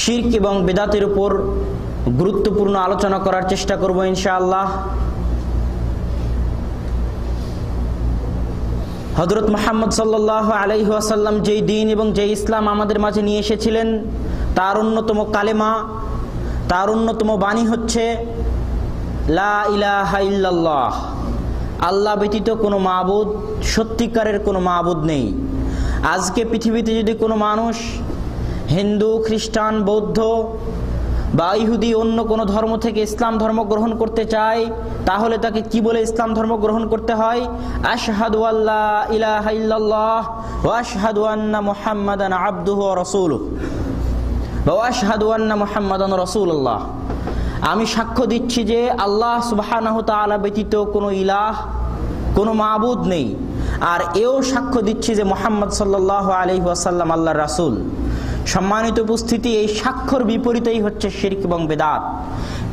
শির্ক এবং বেদাতের উপর গুরুত্বপূর্ণ আলোচনা করার চেষ্টা করব ইনশাআল্লাহ। হজরত মোহাম্মদ সাল্লাহ আলাইহি আসাল্লাম যেই দিন এবং যেই ইসলাম আমাদের মাঝে নিয়ে এসেছিলেন, তার অন্যতম কালেমা, তার অন্যতম বাণী হচ্ছে, লা ইলাহা আল্লাহ ব্যতীত কোনো মাবুদ, সত্যিকারের কোনো মাবুদ নেই। আজকে পৃথিবীতে যদি কোনো মানুষ হিন্দু, খ্রিস্টান, বৌদ্ধ বা ইহুদি অন্য কোনো ধর্ম থেকে ইসলাম ধর্ম গ্রহণ করতে চায়, তাহলে তাকে কি বলে ইসলাম ধর্ম গ্রহণ করতে হয়? আল্লাহ ইলাহা ইল্লাল্লাহ আমি সাক্ষ্য দিচ্ছি যে আল্লাহ তাআলা ব্যতীত কোনো ইলাহ, কোনো মাবুদ নেই। আর এও সাক্ষ্য দিচ্ছি যে মোহাম্মদ সাল্লাল্লাহু আলাইহি ওয়াসাল্লাম আল্লাহর রাসূল। সম্মানিত উপস্থিতি, এই স্বাক্ষর বিপরীতেই হচ্ছে শির্ক এবং বেদাত।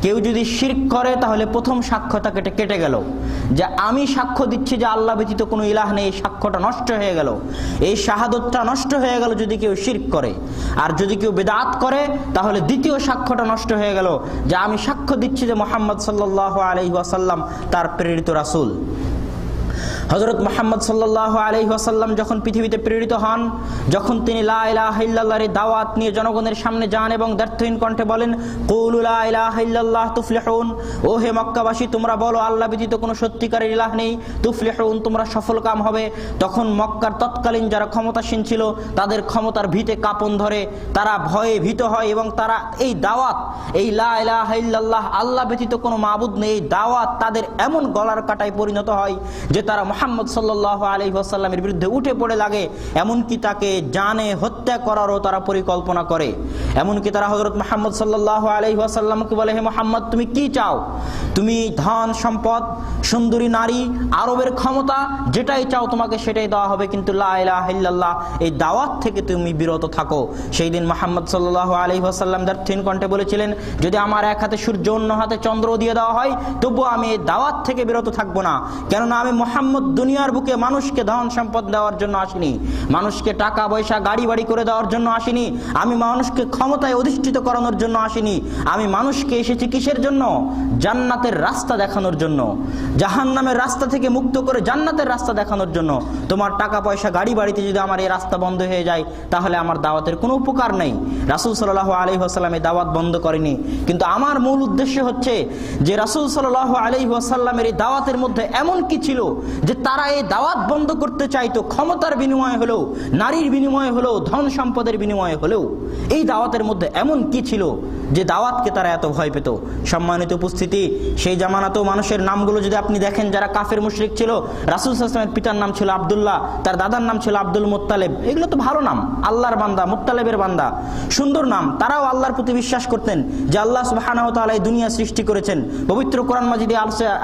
কেউ যদি শির্ক করে, তাহলে প্রথম সাক্ষ্যটা কেটে কেটে গেল। যে আমি সাক্ষ্য দিচ্ছি যে আল্লাহ ব্যতীত কোনো ইলাহ নেই, এই সাক্ষ্যটা নষ্ট হয়ে গেল। এই শাহাদতটা নষ্ট হয়ে গেল যদি কেউ শির্ক করে। আর যদি কেউ বেদাত করে, তাহলে দ্বিতীয় সাক্ষ্যটা নষ্ট হয়ে গেল। যে আমি সাক্ষ্য দিচ্ছি যে মোহাম্মদ সাল্লাহ আলহি ওয়াসাল্লাম তার প্রেরিত রাসূল। হজরত মোহাম্মদ সাল্লাহ আলহি আসাল্লাম যখন পৃথিবীতে প্রেরিত হন, যখন তিনি লাহিল্লাহর দাওয়াত নিয়ে জনগণের সামনে যান এবং দ্ব্যর্থহীন কণ্ঠে বলেন কৌলুল্লাহ তুফলেহুন ও হে মক্কাবাসী, তোমরা বলো, আল্লাহ ব্যতীত কোনো সত্যিকারের ইলাহ নেই, তুফলেহুন, তোমরা সফল কাম হবে। তখন মক্কার তৎকালীন যারা ক্ষমতাসীন ছিল, তাদের ক্ষমতার ভিতে কাপন ধরে, তারা ভয়ে ভীত হয় এবং তারা এই দাওয়াত, এই লাহ আল্লাহ ব্যতীত কোনো মাবুদ নেই দাওয়াত তাদের এমন গলার কাটায় পরিণত হয়, যে তারা মোহাম্মদ সাল্লাহ আলহি আসাল্লামের বিরুদ্ধে উঠে পড়ে লাগে এমনকি তাকে জানে হত্যা করারও তারা পরিকল্পনা করে। এমনকি তারা হজরত মোহাম্মদ সাল্লাহ আলহি আসাল্লামকে বলে, হে মোহাম্মদ, তুমি কি চাও? তুমি ধন, সম্পদ, সুন্দরী নারী, আরবের ক্ষমতা, যেটাই চাও তোমাকে সেটাই দেওয়া হবে, কিন্তু লাহ এই দাওয়াত থেকে তুমি বিরত থাকো। সেই দিন মোহাম্মদ সাল্লাহ আলহি আসাল্লাম দার্থিন কণ্ঠে বলেছিলেন, যদি আমার এক হাতে সূর্য, অন্য হাতে চন্দ্র দিয়ে দেওয়া হয়, তবুও আমি এই দাওয়াত থেকে বিরত থাকব না। কেননা আমি মোহাম্মদ দুনিয়ার বুকে মানুষকে ধন, সম্পদ দেওয়ার জন্য আসিনি। মানুষকে টাকা, পয়সা, গাড়ি, বাড়ি করে দেওয়ার জন্য আসিনি। আমি মানুষকে ক্ষমতায় অধিষ্ঠিত করানোর জন্য আসিনি। আমি মানুষকে এসেছি কিসের জন্য? জান্নাতের রাস্তা দেখানোর জন্য। জাহান নামের রাস্তা থেকে মুক্ত করে জান্নাতের রাস্তা দেখানোর জন্য। তোমার টাকা পয়সা গাড়ি বাড়িতে যদি আমার এই রাস্তা বন্ধ হয়ে যায়, তাহলে আমার দাওয়াতের কোনো উপকার নেই। রাসুল সাল্লাহ আলি আসাল্লাম এই দাওয়াত বন্ধ করেনি। কিন্তু আমার মূল উদ্দেশ্য হচ্ছে যে রাসুল সাল্লাহ আলি আসাল্লামের এই দাওয়াতের মধ্যে এমন কি ছিল যে তারা এই দাওয়াত বন্ধ করতে চাইতো, ক্ষমতার বিনিময়ে হলেও, নারীর বিনিময়ে হলেও, ধন সম্পদের বিনিময়ে হলেও এই দাওয়াতের মধ্যে এমন কি ছিল যে দাওয়াতকে তারা এত ভয় পেত? সম্মানিত উপস্থিতি, সেই জামানাতেও মানুষের নামগুলো যদি আপনি দেখেন, যারা কাফের মুশরিক ছিল, রাসুল আসলামের পিতার নাম ছিল আবদুল্লাহ, তার দাদার নাম ছিল আব্দুল মোত্তালেব। এগুলো তো ভালো নাম, আল্লাহর বান্দা, মোত্তালেবের বান্দা। সুন্দর নাম, তারাও আল্লাহর প্রতি বিশ্বাস করতেন যে আল্লাহ সুবাহানাহ তালা এই দুনিয়া সৃষ্টি করেছেন। পবিত্র কোরআন মাজিদে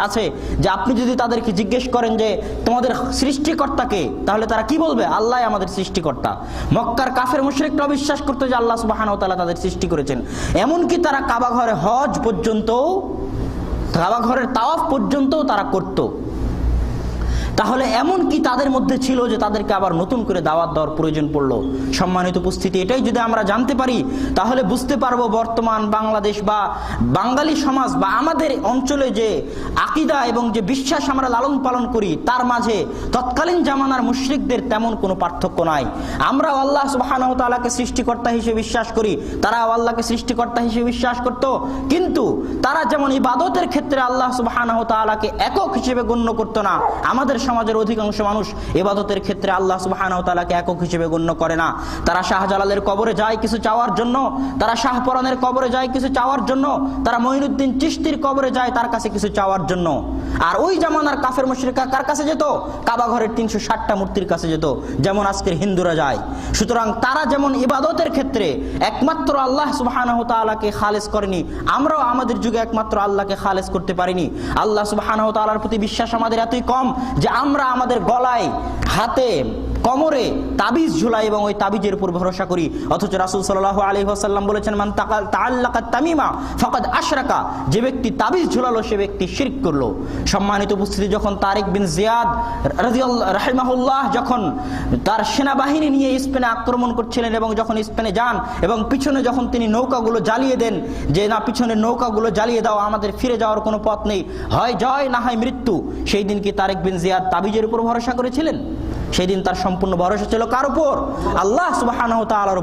আছে যে আপনি যদি তাদেরকে জিজ্ঞেস করেন যে তোমাদের সৃষ্টিকর্তাকে, তাহলে তারা কি বলবে? আল্লাহ আমাদের সৃষ্টিকর্তা। মক্কার কাফের মুশরিকটা বিশ্বাস করতো যে আল্লাহ সুবাহান তালা তাদের সৃষ্টি করেছেন। এমনকি তারা কাবা ঘরে হজ পর্যন্ত কাবা ঘরের তাওয়াফ পর্যন্তও তারা করতো। তাহলে এমন কি তাদের মধ্যে ছিল যে তাদেরকে আবার নতুন করে দাওয়াত দেওয়ার প্রয়োজন পড়ল? সম্মানিত উপস্থিতি এটাই যদি আমরা জানতে পারি, তাহলে বুঝতে পারব বর্তমান বাংলাদেশ বা বাঙালি সমাজ বা আমাদের অঞ্চলে যে আকিদা এবং যে বিশ্বাস আমরা লালন পালন করি, তার মাঝে তৎকালীন জামানার মুশ্রিকদের তেমন কোনো পার্থক্য নাই। আমরা আল্লাহ সুবাহানাহ তালাকে সৃষ্টিকর্তা হিসেবে বিশ্বাস করি তারা আল্লাহকে সৃষ্টিকর্তা হিসেবে বিশ্বাস করত। কিন্তু তারা যেমন ইবাদতের ক্ষেত্রে আল্লাহ সুবাহানাহ তালাকে একক হিসেবে গণ্য করতো না, আমাদের সমাজের অধিকাংশ মানুষ এবাদতের ক্ষেত্রে আল্লাহ সুবাহানাও তালাকে একক হিসেবে গণ্য করে না। তারা শাহজালালের কবরে যায় কিছু চাওয়ার জন্য, তারা শাহপরানের কবরে যায় কিছু চাওয়ার জন্য, তারা মঈনুদ্দিন চিস্তির কবরে যায় তার কাছে কিছু চাওয়ার জন্য। আর ওই জামানার কাফের মুশরিকা কার কাছে যেত? কাবা ঘরের তিনশো ষাটটা মূর্তির কাছে যেত, যেমন আজকের হিন্দুরা যায়। সুতরাং তারা যেমন ইবাদতের ক্ষেত্রে একমাত্র আল্লাহ সুবাহানাহ তালাকে খালেজ করেনি, আমরাও আমাদের যুগে একমাত্র আল্লাহকে খালেজ করতে পারিনি। আল্লাহ সুবাহানাহ তালার প্রতি বিশ্বাস আমাদের এতই কম যে আমরা আমাদের গলায় হাতে কমরে তাবিজ ঝুলাই এবং ওই তাবিজের উপর ভরসা করি। অথচ রাসুল সাল্লাহ আলী আসাল্লাম বলেছেন, মান তাল্লাকা তামিমা ফকাদ আশরাকা। যে ব্যক্তি তাবিজ ঝুলালো, সে ব্যক্তি শিরক করল। সম্মানিত উপস্থিতি, যখন তারিক বিন জিয়াদ রাহিমাহুল্লাহ যখন তার সেনাবাহিনী নিয়ে স্পেনে আক্রমণ করছিলেন এবং যখন স্পেনে যান এবং পিছনে যখন তিনি নৌকাগুলো জ্বালিয়ে দেন, যে না, পিছনে নৌকাগুলো জ্বালিয়ে দাও, আমাদের ফিরে যাওয়ার কোনো পথ নেই। হয় জয়, না হয় মৃত্যু। সেই দিন কি তারেক বিন জিয়াদ তাবিজের উপর ভরসা করেছিলেন? সেই দিন তার সম্পূর্ণ ভরসা ছিল কার উপর? আল্লাহ সুবাহ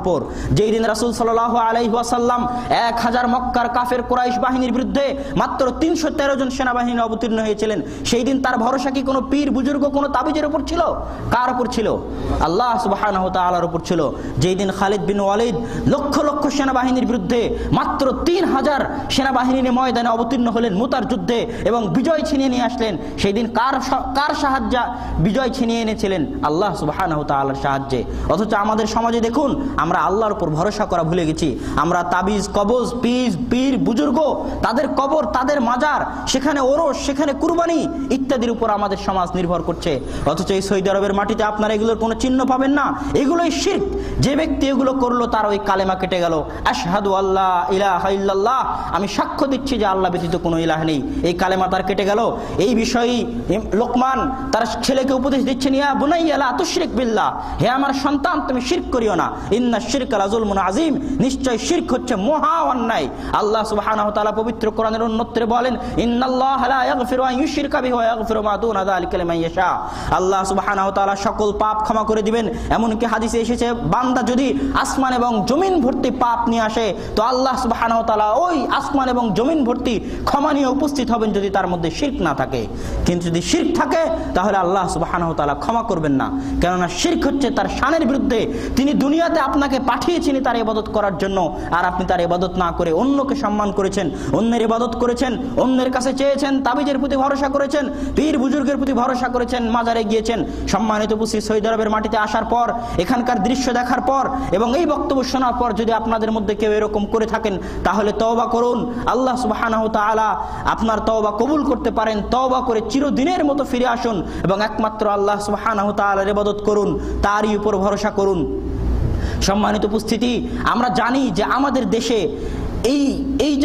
উপর। যেই দিন রাসুল সাল আলাই ওয়াসাল্লাম এক হাজার মক্কার কাফের কোরাইশ বাহিনীর বিরুদ্ধে মাত্র তিনশো তেরো জন সেনাবাহিনী অবতীর্ণ হয়েছিলেন, সেই দিন তার ভরসা কি কোনো পীর, বুজুর্গ, কোনো তাবিজের উপর ছিল? কার উপর ছিল? আল্লাহ সুবাহ তালার উপর ছিল। যেই দিন খালিদ বিন ওয়ালিদ লক্ষ লক্ষ সেনাবাহিনীর বিরুদ্ধে মাত্র তিন হাজার সেনাবাহিনী ময়দানে অবতীর্ণ হলেন মুতার যুদ্ধে এবং বিজয় ছিনিয়ে নিয়ে আসলেন, সেই দিন কার কার সাহায্য বিজয় ছিনিয়ে এনেছিলেন? আল্লাহ সুবাহ তাল্লার সাহায্যে। অথচ আমাদের সমাজে দেখুন, আমরা আল্লাহর উপর ভরসা করা ভুলে গেছি। আমরা তাবিজ, কবজ পিস পীর, বুজুর্গ, তাদের কবর, তাদের মাজার, সেখানে ওরস, সেখানে কুরবানি ইত্যাদির উপর আমাদের সমাজ নির্ভর করছে। অথচ এই সৌদি আরবের মাটিতে আপনারা এগুলোর কোনো চিহ্ন পাবেন না। এগুলোই শির্ক। যে ব্যক্তি এগুলো করল, তার ওই কালেমা কেটে গেল। আশহাদু আল্লাহ ইলাহা ইল্লাল্লাহ। আমি সাক্ষ্য দিচ্ছি যে আল্লাহ ব্যতীত কোনো ইলাহ নেই। এই কালেমা তার কেটে গেল। এই বিষয়ে লোকমান তার ছেলেকে উপদেশ দিচ্ছেন, ইয়া বুনাইয়া লা তুশরিক বিল্লাহ। হে আমার সন্তান, তুমি শিরক করিও না। ইন্না শিরক লাজুলমুন আজিম নিশ্চয় শিরক হচ্ছে মহা অন্যায়। আল্লাহ সুবহানাহু তাআলা পবিত্র কোরআনের অন্যত্রে বলেন, ইন্নাল্লাহ লা ইয়াগফিরু আন ইউশরিকা বিহি ওয়া ইয়াগফিরু মা দুনা যালিকা লিমান ইয়াশা। আল্লাহ সুবহানাহু ওয়া তাআলা সকল পাপ ক্ষমা করে দিবেন। এমনকি হাদিসে এসেছে, বান্দা যদি আসমান এবং জমিন ভর্তি পাপ নিয়ে আসে, তো আল্লাহ সুবহানাহু ওয়া তাআলা ওই আসমান এবং জমিন ভর্তি ক্ষমা নিয়ে উপস্থিত হবেন যদি তার মধ্যে শিরক না থাকে। কিন্তু যদি শিরক থাকে, তাহলে আল্লাহ সুবহানাহু ওয়া তাআলা ক্ষমা করবেন না। কেননা শির্ক হচ্ছে তার শানের বিরুদ্ধে। তিনি দুনিয়াতে আপনাকে পাঠিয়েছেন তার ইবাদত করার জন্য। আর আপনি তার ইবাদত না করে অন্যকে সম্মান করেছেন, অন্যের ইবাদত করেছেন, অন্যের কাছে চেয়েছেন, তাবিজের প্রতি ভরসা করেছেন, পীর বুজুর্গের প্রতি ভরসা করেছেন, মাজারে গিয়েছেন। সম্মানিত উপস্থিত সৌদি আরবের মাটিতে আসার পর, এখানকার দৃশ্য দেখার পর এবং এই বক্তব্য শোনার পর যদি আপনাদের মধ্যে কেউ এরকম করে থাকেন, তাহলে তওবা করুন। আল্লাহ তাআলা আপনার তওবা কবুল করতে পারেন। তওবা করে চিরদিনের মতো ফিরে আসুন এবং একমাত্র আল্লাহ তাআলার ইবাদত করুন তারই উপর ভরসা করুন। সম্মানিত উপস্থিতি আমরা জানি যে আমাদের দেশে এই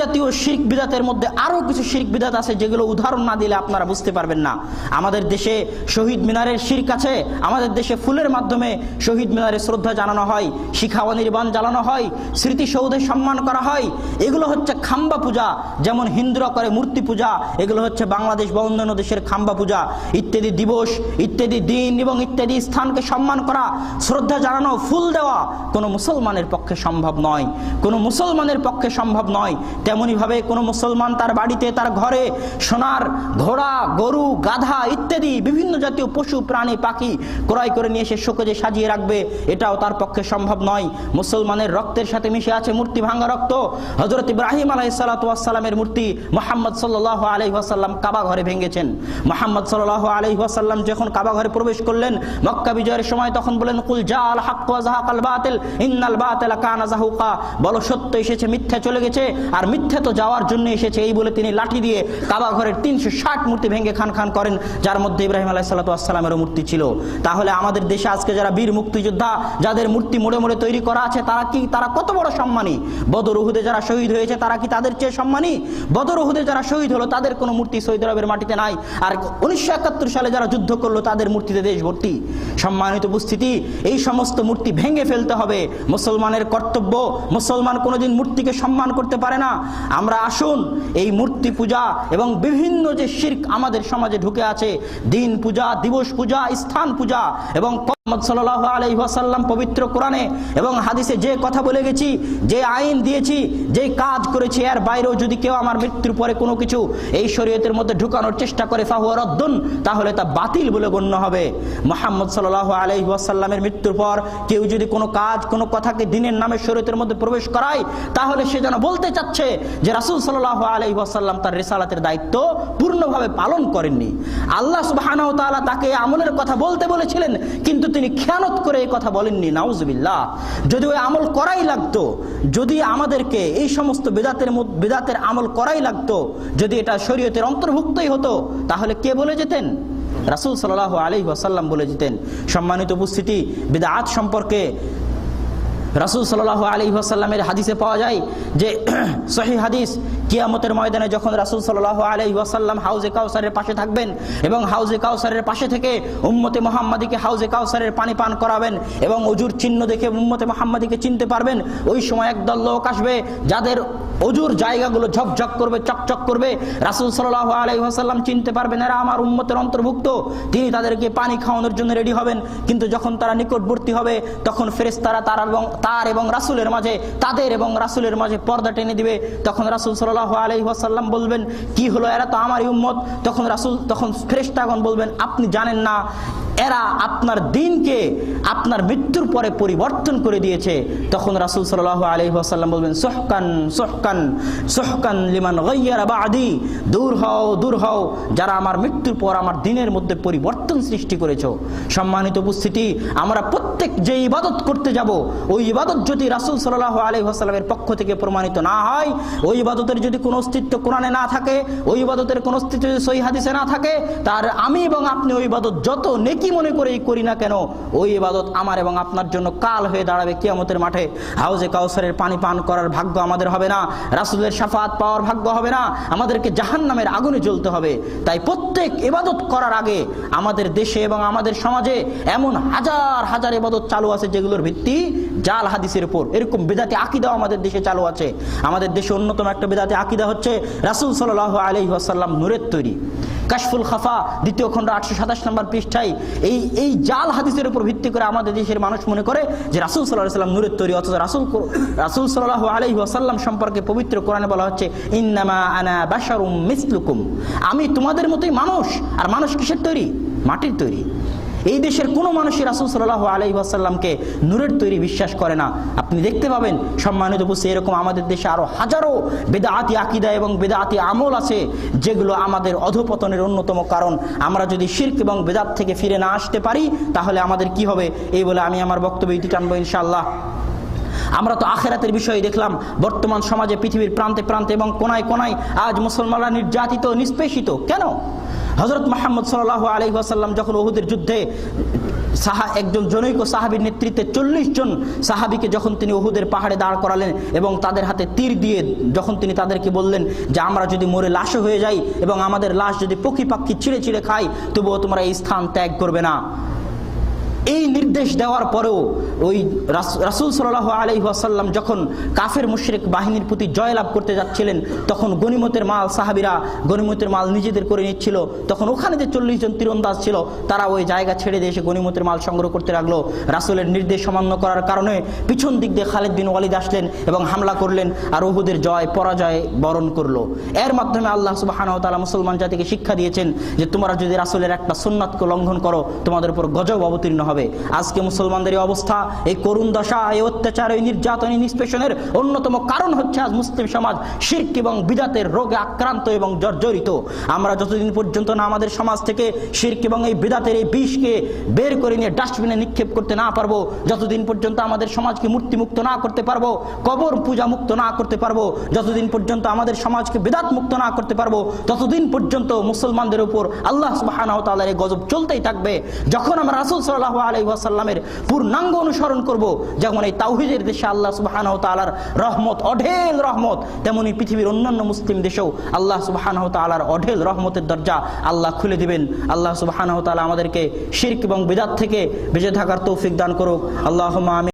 জাতীয় শির্ক বিদাতের মধ্যে আরও কিছু শির্ক বিদাত আছে, যেগুলো উদাহরণ না দিলে আপনারা বুঝতে পারবেন না। আমাদের দেশে শহীদ মিনারের শির্ক আছে, আমাদের দেশে ফুলের মাধ্যমে শহীদ মিনারে শ্রদ্ধা জানানো হয়, শিখাওয়া নির্বাণ জ্বালানো হয়, স্মৃতিসৌধে সম্মান করা হয়। এগুলো হচ্ছে খাম্বা পূজা, যেমন হিন্দুরা করে মূর্তি পূজা, এগুলো হচ্ছে বাংলাদেশ বা অন্যান্য দেশের খাম্বা পূজা। ইত্যাদি দিবস, ইত্যাদি দিন এবং ইত্যাদি স্থানকে সম্মান করা, শ্রদ্ধা জানানো, ফুল দেওয়া কোনো মুসলমানের পক্ষে সম্ভব নয়। কোনো মুসলমানের পক্ষে সম্ভব নয়। তেমনইভাবে কোনো মুসলমান তার বাড়িতে, তার ঘরে সোনার ঘোড়া, গরু, গাধা ইত্যাদি বিভিন্ন জাতীয় পশু, প্রাণী, পাখি ক্রয় করে নিয়ে এসে শোকেজে সাজিয়ে রাখবে, এটাও তার পক্ষে সম্ভব নয়। মুসলমানের রক্তের সাথে মিশে আছে মূর্তি ভাঙ্গা রক্ত। হজরত ইব্রাহিম আলাইসালামের মূর্তি মোহাম্মদ সাল্লাহ আলহি আসাল্লাম কাবা ঘরে ভেঙেছেন। মোহাম্মদ সাল্লাহ আলহি আসাল্লাম যখন কাবা ঘরে প্রবেশ করলেন, মক্কা বিজয়ের সময় তখন বলেন, কুল জা আল হাক্ক জাহাকাল বাতিল, ইন্নাল বাতিল কানা জাহুকা। বলো, সত্য এসেছে, মিথ্যা চলে গেছে, আর মিথ্যা তো যাওয়ার জন্য এসেছে, এই বলে তিনি লাঠি দিয়ে কাবা ঘরের তিনশো ষাট মূর্তি ভেঙে খান খান করেন, যার মধ্যে ইব্রাহিম আলাহ সাল্লাতামেরও মূর্তি ছিল। তাহলে আমাদের দেশে আজকে যারা বীর মুক্তিযোদ্ধা, যাদের মূর্তি মোড়ে মোড়ে তৈরি করা আছে, তারা কি, তারা কত বড় সম্মানী? বদর উহুদে যারা শহীদ হয়েছে, তারা কি তাদের চেয়ে সম্মানী? বদর উহুদে যারা শহীদ হলো, তাদের কোনো মূর্তি সৌদি আরবের মাটিতে নাই। আর উনিশশো একাত্তর সালে যারা যুদ্ধ করল, তাদের মূর্তিতে দেশ ভর্তি সম্মানিত উপস্থিতি, এই সমস্ত মূর্তি ভেঙে ফেলতে হবে। মুসলমানের কর্তব্য, মুসলমান কোনোদিন মূর্তিকে সম্মান করতে পারে না। আমরা আসুন, এই মূর্তি পূজা এবং বিভিন্ন যে শির্ক আমাদের সমাজে ঢুকে আছে, দিন পূজা, দিবস পূজা, স্থান পূজা এবং মোহাম্মদ সাল্লাহ পবিত্র কোরআনে এবং হাদিসে যে কথা বলে গেছি, যে আইন দিয়েছি, যে কাজ করেছি, এর বাইরেও যদি কেউ আমার মৃত্যুর পরে কোনো কিছু এই শরীয়তের মধ্যে ঢুকানোর চেষ্টা করে ফাহুয়ারদ্দুন তাহলে তা বাতিল বলে গণ্য হবে। মোহাম্মদ সাল্লাহ মৃত্যুর পর কেউ যদি কোনো কাজ, কোনো কথাকে দিনের নামে শরীয়তের মধ্যে প্রবেশ করায়, তাহলে সে যেন বলতে চাচ্ছে যে রাসুল সাল্লাহ আলাই ওয়াসাল্লাম তার রেসালাতের দায়িত্ব পূর্ণভাবে পালন করেননি। আল্লাহ সুবাহ তাকে আমলের কথা বলতে বলেছিলেন, কিন্তু তিনি খেয়ানত করে এই কথা বলেননি, নাউজবিল্লাহ। যদি ওই আমল করাই লাগতো, যদি আমাদেরকে এই সমস্ত বেদাতের বেদাতের আমল করাই লাগতো, যদি এটা শরীয়তের অন্তর্ভুক্তই হতো, তাহলে কে বলে যেতেন? রাসুল সাল্লাহ আলী ওয়াসাল্লাম বলে যেতেন। সম্মানিত উপস্থিতি, বিদাত সম্পর্কে রাসুল সাল্লাহ আলী ওয়াসাল্লামের হাদিসে পাওয়া যায় যে সহি হাদিস কিয়ামতের ময়দানে যখন রাসুল সাল্লাহ আলী ওয়াসাল্লাম হাউজে কাউসারের পাশে থাকবেন এবং হাউজে কাউসারের পাশে থেকে উম্মতে মোহাম্মদীকে হাউজে কাউসারের পানি পান করাবেন এবং অজুর চিহ্ন দেখে উম্মতে মোহাম্মদীকে চিনতে পারবেন, ওই সময় একদল লোক আসবে যাদের অজুর জায়গাগুলো ঝকঝক করবে, চকচক করবে। রাসুল সাল্লাহ আলী ওয়াসাল্লাম চিনতে পারবেন, এরা আমার উম্মতের অন্তর্ভুক্ত। তিনি তাদেরকে পানি খাওয়ানোর জন্য রেডি হবেন। কিন্তু যখন তারা নিকটবর্তী হবে, তখন ফেরেস্তারা তারা এবং তার এবং রাসুলের মাঝে, তাদের এবং রাসুলের মাঝে পর্দা টেনে দিবে। তখন রাসুল সাল্লাহ ওয়াসাল্লাম বলবেন, কি হলো? এরা তো আমার উম্মত। তখন রাসুল, তখন ফ্রেশ বলবেন, আপনি জানেন না এরা আপনার দিনকে আপনার মৃত্যুর পরে পরিবর্তন করে দিয়েছে। তখন রাসুল সাল্লাহ আলহি ওয়াসাল্লাম বলবেন, সোহকান সোহকান সোহকান লিমান গাইয়ারা বা আদি দূর হও দূর হও। যারা আমার মৃত্যুর পর আমার দিনের মধ্যে পরিবর্তন সৃষ্টি করেছ। সম্মানিত উপস্থিতি, আমরা প্রত্যেক যে ইবাদত করতে যাব, ওই ইবাদত যদি রাসুল সাল্লাহ আলহি আসাল্লামের পক্ষ থেকে প্রমাণিত না হয়, ওই ইবাদতের যদি কোনো অস্তিত্ব কোরআনে না থাকে, ওই ইবাদতের কোনো অস্তিত্ব যদি সহি হাদিসে না থাকে, তার আমি এবং আপনি ওই ইবাদত যত নেকি মনে করেই করি না কেন? ওই ইবাদত আমার এবং আপনার জন্য কাল হয়ে দাঁড়াবে কিয়ামতের মাঠে। হাউজে কাউসারের পানি পান করার ভাগ্য আমাদের হবে না। রাসুলের সাফাত পাওয়ার ভাগ্য হবে না। আমাদেরকে জাহান নামের আগুনে জ্বলতে হবে। তাই প্রত্যেক ইবাদত করার আগে আমাদের দেশে এবং আমাদের সমাজে এমন হাজার হাজার ইবাদত চালু আছে যেগুলোর ভিত্তি জাল হাদিসের উপর। এরকম বেদাতি আকিদাও আমাদের দেশে চালু আছে। আমাদের দেশে অন্যতম একটা বেদাতি আকিদা হচ্ছে রাসুল সাল্লাহ আলি আসাল্লাম নূরের তৈরি। কাশফুল খাফা, দ্বিতীয় খণ্ড আটশো সাতাশ নম্বর পৃষ্ঠায়। এই এই জাল হাদিসের উপর ভিত্তি করে আমাদের দেশের মানুষ মনে করে যে রাসুল সাল্লাহ সাল্লাম নূরের তৈরি, অথচ রাসুল রাসুল সাল্লাহ আলহি আসাল্লাম সম্পর্কে পবিত্র কোরআনে বলা হচ্ছে, ইন্নামা আনা বাসারুম মিসলুকুম। আমি তোমাদের মতোই মানুষ, আর মানুষ কিসের তৈরি? মাটির তৈরি। এই দেশের কোনো মানুষই রাসুল সাল্লাহ আসাল্লামকে নূরের তৈরি বিশ্বাস করে না। আপনি দেখতে পাবেন, সম্মানিত বসে এরকম আমাদের দেশে আরও হাজারো বেদাআতি আকিদা এবং বেদাআতি আমল আছে, যেগুলো আমাদের অধপতনের অন্যতম কারণ। আমরা যদি শির্ক এবং বেদাত থেকে ফিরে না আসতে পারি, তাহলে আমাদের কি হবে? এই বলে আমি আমার বক্তব্য ইতি টানবো ইনশাআল্লাহ। আমরা তো আখেরাতের বিষয়ে দেখলাম, বর্তমান সমাজে পৃথিবীর প্রান্তে প্রান্তে এবং কোনায় কোনায় আজ মুসলমানরা নির্যাতিত, নিষ্পেষিত। কেন? হজরত মাহমদ সাল্লাহ আলহি আসাল্লাম যখন ওহুদের যুদ্ধে সাহা একজন জনৈক সাহাবির নেতৃত্বে চল্লিশ জন সাহাবিকে যখন তিনি ওহুদের পাহাড়ে দাঁড় করালেন এবং তাদের হাতে তীর দিয়ে যখন তিনি তাদেরকে বললেন যে, আমরা যদি মরে লাশে হয়ে যাই এবং আমাদের লাশ যদি পক্ষী পাখি ছিঁড়ে ছিঁড়ে খাই, তবুও তোমরা এই স্থান ত্যাগ করবে না। এই নির্দেশ দেওয়ার পরেও ওই রাসুল সাল্লাহ আলহি আসাল্লাম যখন কাফের মুশরিক বাহিনীর প্রতি জয়লাভ করতে যাচ্ছিলেন, তখন গনিমতের মাল সাহাবিরা গনিমতের মাল নিজেদের করে নিচ্ছিল। তখন ওখানে যে চল্লিশ জন তীরন্দাজ ছিল, তারা ওই জায়গা ছেড়ে দিয়ে এসে গনিমতের মাল সংগ্রহ করতে লাগল। রাসুলের নির্দেশ অমান্য করার কারণে পিছন দিক দিয়ে খালেদ বিন ওয়ালিদ আসলেন এবং হামলা করলেন আর ওহুদের জয়, পরাজয় বরণ করল। এর মাধ্যমে আল্লাহ সুবাহান তালা মুসলমান জাতিকে শিক্ষা দিয়েছেন যে, তোমরা যদি রাসুলের একটা সুন্নাতকে লঙ্ঘন করো, তোমাদের উপর গজব অবতীর্ণ হবে। আজকে মুসলমানদের এই অবস্থা, এই করুণ দশা, এই অত্যাচার, এই নির্যাতন, এই নিষ্পেষণের অন্যতম কারণ হচ্ছে আজ মুসলিম সমাজ শির্ক এবং বিদাতের রোগে আক্রান্ত এবং জর্জরিত। আমরা যতদিন পর্যন্ত না আমাদের সমাজ থেকে শির্ক এবং এই বিদাতের এই বিষকে বের করে নিয়ে ডাস্টবিনে নিক্ষেপ করতে না পারব, যতদিন পর্যন্ত আমাদের সমাজকে মূর্তিমুক্ত না করতে পারব, কবর পূজা মুক্ত না করতে পারব, যতদিন পর্যন্ত আমাদের সমাজকে বেদাত মুক্ত না করতে পারব, ততদিন পর্যন্ত মুসলমানদের উপর আল্লাহ সুবাহ গজব চলতেই থাকবে। যখন আমরা রাসুল সাল্লাহ আলাই ওয়াসাল্লামের পূর্ণাঙ্গ অনুসরণ করব। যেমন এই তাওহিদের দেশে আল্লাহ সুবাহানাহ তালার রহমত, অঢেল রহমত। তেমনি পৃথিবীর অন্যান্য মুসলিম দেশেও আল্লাহ সুবাহানাহ তালার অঢেল রহমতের দরজা আল্লাহ খুলে দিবেন। আল্লাহ সুবাহানাহ তালা আমাদেরকে শির্ক এবং বিদাত থেকে বেঁচে থাকার তৌফিক দান করুক। আল্লাহ আমি